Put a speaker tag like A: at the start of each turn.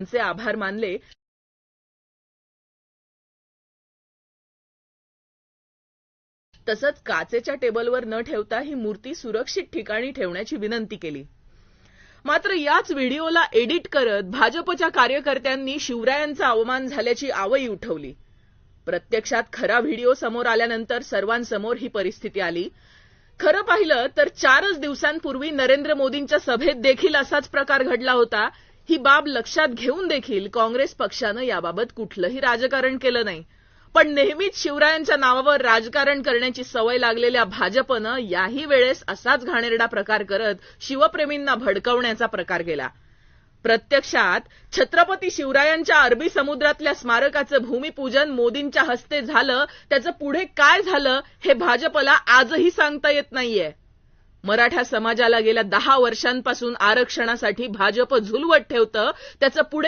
A: त्यांचे आभार मानले. तसंच काचेच्या टेबलवर न ठेवता ही मूर्ती सुरक्षित ठिकाणी ठेवण्याची विनंती केली. मात्र याच व्हिडिओला एडिट करत भाजपच्या कार्यकर्त्यांनी शिवरायांचा अवमान झाल्याची आवई उठवली. प्रत्यक्षात खरा व्हिडिओ समोर आल्यानंतर सर्वांसमोर ही परिस्थिती आली. खरं पाहिलं तर चारच दिवसांपूर्वी नरेंद्र मोदींच्या सभेत देखील असाच प्रकार घडला होता. ही बाब लक्षात घेऊन देखील काँग्रेस पक्षानं याबाबत कुठलंही राजकारण केलं नाही. पण नेहमीच शिवरायांच्या नावावर राजकारण करण्याची सवय लागलेल्या भाजपनं याही वेळेस असाच घाणेरडा प्रकार करत शिवप्रेमींना भडकवण्याचा प्रकार केला. प्रत्यक्षात छत्रपती शिवरायांच्या अरबी समुद्रातल्या स्मारकाचं भूमिपूजन मोदींच्या हस्ते झालं त्याचं पुढे काय झालं हे भाजपला आजही सांगता येत नाहीये. मराठा समाजाला गेल्या दहा वर्षांपासून आरक्षणासाठी भाजप झुलवत ठेवतं त्याचं पुढे